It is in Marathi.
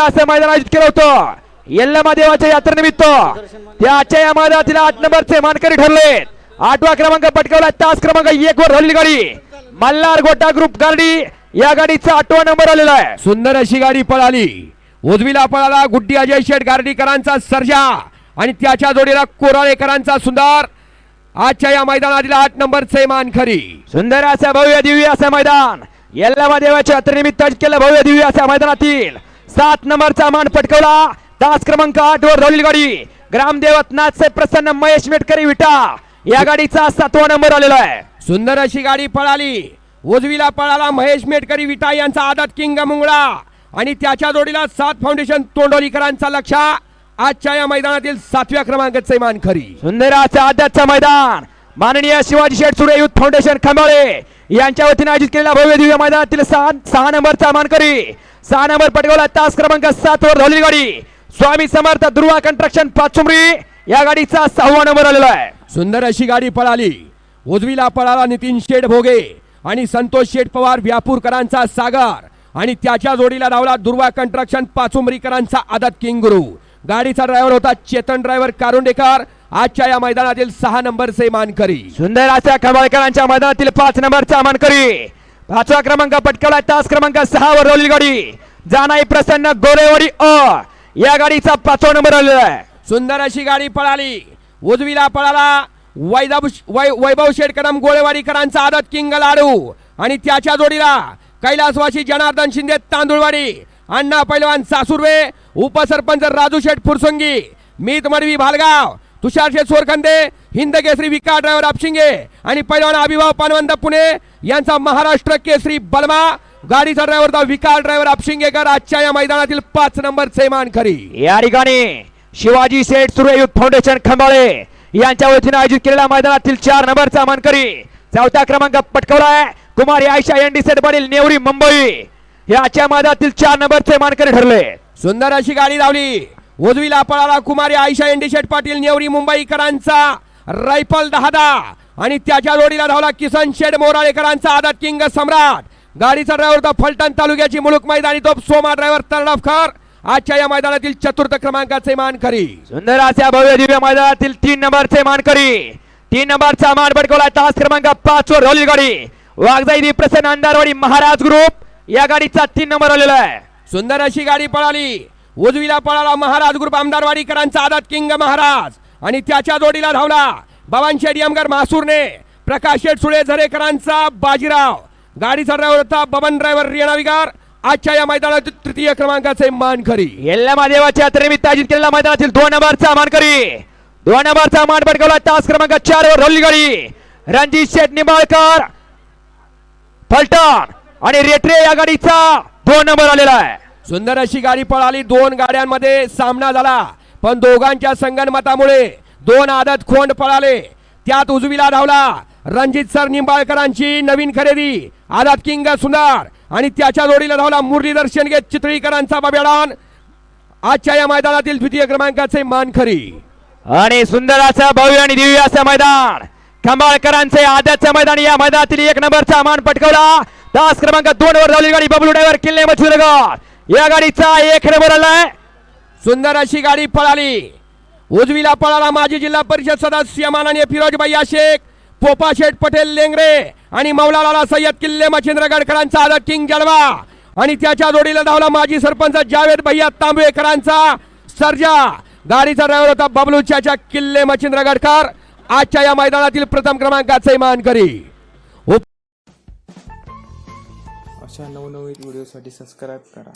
असं मैदान आयोजित केलं होतं. यल्लमा देवाच्या यात्रेनिमित्त त्याच्या या मैदानातील आठ नंबरचे मानकरी ठरले. आठवा क्रमांक पटकावला. तास क्रमांक एक वर झालेली गाडी. मल्हार गोटा ग्रुप गाडी या गाडीचा आठवा नंबर आलेला आहे. सुंदर अशी गाडी पळाली. उजवीला पळाला गुड्डी अजय शेठ गार्डीकरांचा सर्जा आणि त्याच्या जोडीला कोराळेकरांचा सुंदर. आजच्या या मैदानातील आठ नंबरचे मानखरी सुंदर असं भव्य दिव्य असं मैदान. यल्लमा देवाच्या यात्रेनिमित्त केलं भव्य दिव्य अशा मैदानातील सात नंबरचा मान पटकवला. तास क्रमांक आठ वर धावलेली गाडी. ग्रामदेवतनाथचे प्रसन्न महेश मेटकरी विटा. या गाडीचा सातवा नंबर आलेला आहे. सुंदर अशी गाडी पळाली. उजवीला पळाला महेश मेटकरी विटा यांचा आदत किंग मुंगळा. आणि त्याच्या जोडीला सात फाउंडेशन तोंडोलीकरांचा लक्ष. आजच्या या मैदानातील सातव्या क्रमांकाचे मानखरी सुंदर असं आद्याचं मैदान. माननीय शिवाजी शेठ सुरे युथ फाउंडेशन खंबाळे. यांच्या वतीने आयोजित केलेल्या भव्य दिव्य मैदानातील सहा सहा नंबरचा मानकरी सहा नंबर पटकावला तास क्रमांक सात वर धावलेली गाडी. स्वामी समर्थ दुर्वा कंट्रक्शन पाचुमरी या गाडीचा सहावा नंबर आलेला आहे. सुंदर अशी गाडी पळाली. उजवीला पळाला नितीन शेठ भोगे आणि संतोष शेठ पवार व्यापूरकरांचा सागर आणि त्याच्या जोडीला धावला दुर्वा कंट्रक्शन पाचुमरीकरांचा आदत किंग गुरु गाडीचा ड्रायव्हर होता चेतन ड्रायव्हर कारुंडेकर. आजच्या या मैदानातील सहा नंबरचे मानकरी. सुंदर अशा खंबाळकरांच्या मैदानातील पाच नंबरचा मानकरी. पाचवा क्रमांक पटकावला तास क्रमांक सहा वर धावलेली गाडी. जानाई प्रसन्न गोरेवाडी अ. या गाडीचा पाचवा नंबर आलेला आहे. सुंदर अशी गाडी पळाली. उजवीला पळाला. वैदाभ वै वैभव शेटकरम गोळेवाडीकरांचा आदत किंग लाडू. आणि त्याच्या जोडीला कैलासवासी जनार्दन शिंदे तांदुळवाडी. अण्णा पैलवान सासुर्वे. उपसरपंच राजू शेठ फुरसंगी. मीत मडवी भालगाव. तुषार शेठ सोरखंदे हिंद केसरी विका ड्रायव्हर आपशिंगे आणि पैलवान अभिभाव पानवंत पुणे यांचा महाराष्ट्र केसरी बलमा गाडीचा ड्रायव्हर होता विकास ड्रायव्हर आपशिंगेकर आजच्या या मैदानातील पाच नंबरचे मानखरी या ठिकाणी शिवाजी सेठ सुरे युथ फाउंडेशन खंबाळे यांच्या वतीने आयोजित केलेल्या मैदानातील चार नंबरचा मानकरी चौथा क्रमांक पटकवलाय. कुमारी आयशा एनडी सेट पाटील नेवरी मुंबई. याच्या मैदानातील चार नंबरचे मानकरी ठरले. सुंदर अशी गाडी लावली. उजवीला पळाला कुमारी आयशा एंडी शेठ पाटील नेवरी मुंबईकरांचा रायफल दहादा. आणि त्याच्या जोडीला धावला किसन शेठ मोराळेकरांचा आदत किंग सम्राट. गाडीचा ड्रायव्हर होता फलटण तालुक्याची मुलुक मैदानी तोप सोमा ड्रायव्हर तरडफकर आजच्या या मैदानातील चतुर्थ क्रमांकाचे मानकरी. सुंदर अशा भव्य दिव्य मैदानातील तीन नंबरचे मानकरी. तीन नंबरचा मान पटकवला तास क्रमांक पाच वर धावलेली गाडी. वाघजाई प्रसन्न अंधारवाडी महाराज ग्रुप या गाडीचा तीन नंबर आलेला आहे. सुंदर अशी गाडी पळाली. उजवीला पळाला महाराज ग्रुप आमदारवाडीकरांचा आदत किंग महाराज. आणि त्याच्या जोडीला धावला बवान शेठ मासूरने प्रकाश शेठ सुळे झरेकरांचा बाजीराव. गाडीचा ड्रायव्हर होता बबन ड्रायव्हर रियाणा विगार. आजच्या या मैदानातील तृतीय क्रमांकाचे मानकरी. येल्ला महादेवाच्या यात्रेनिमित्त आयोजित केलेल्या मैदानातील दोन नंबरचा मानकरी. दोन नंबरचा मान पटकवला तास क्रमांक चार वर धावलेली गाडी. रणजित शेठ निंबाळकर फलटण आणि रेटरे या गाडीचा दोन नंबर आलेला आहे. सुंदर अशी गाडी पळाली. दोन गाड्यांमध्ये सामना झाला. पण दोघांच्या संगणमतामुळे दोन आदत खोंड पळाले. त्यात उजवीला धावला रणजित सर निंबाळकरांची नवीन खरेदी. आदत किंग सुंदर आणि त्याच्या जोडीला धावला मुरली दर्शन घेत चित्रीकरांचा बाब्याडान आजच्या या मैदानातील द्वितीय क्रमांकाचे मानखरी आणि सुंदर असं भव्य आणि दिव्य असं मैदान. खंबाळकरांचे आदतचं मैदान या मैदानातील एक नंबरचा मान पटकवला. तास क्रमांक दोन वर धावली गाडी बबलू डायव्हर किल्ले मच्छुरगड या गाडीचा एक नंबर आलाय सुंदर अशी गाडी पळाली. उजवीला पळाला माजी जिल्हा परिषद सदस्य माननीय फिरोज भैया शेख पोपा शेठ पटेल लेंगरे आणि मौलाला सय्यद किल्ले मच्छिंद्र गडकरांचा आदर किंग जलवा आणि त्याच्या जोडीला धावला माजी सरपंच जावेद भैया तांबेकरांचा सर्जा. गाडीचा ड्रायव्हर होता बबलूच्या किल्ले किल्ले मच्छिंद्रगडकर आजच्या या मैदानातील प्रथम क्रमांकाचे मानकरी अशा नवनवीन व्हिडिओसाठी सबस्क्राईब करा.